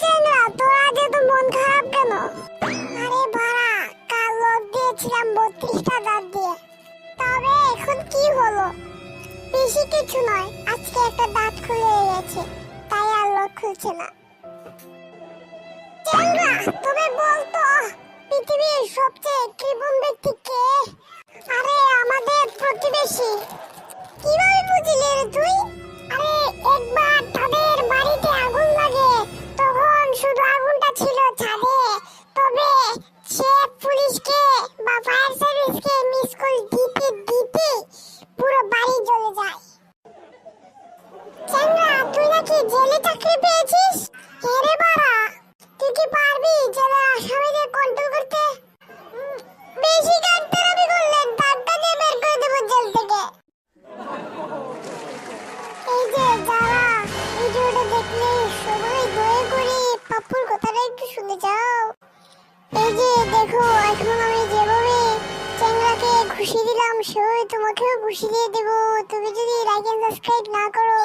চেংড়া তোর আজ এত মন খারাপ কেন? না। তুমি বলতো পৃথিবীর সবচেয়ে কৃপণ আরে আমাদের প্রতিবেশী। কীভাবে ফায়ার সার্ভিসকে মিস কল দিতে দিতে পুরো বাড়ি জ্বলে যায়। চ্যাংরা, তুই নাকি জেলে চাকরি পেয়েছিস? হ্যাঁ রে বাড়া, তুই কি পারবি জেলে আসামিদের কন্ট্রোল করতে? বেশি কাটতারামি করলে দাঁতটা দিয়ে বের করে দেবো জেল থেকে। এই যে যারা ভিডিওটা দেখলে সবাই দয়া করে পাপুর কথাটা একটু শুনে যাও। এই যে দেখো খুশি দিলাম সেভাবে তোমাকেও খুশি দিয়ে দেবো। তুমি যদি লাইক এন্ড সাবস্ক্রাইব না করো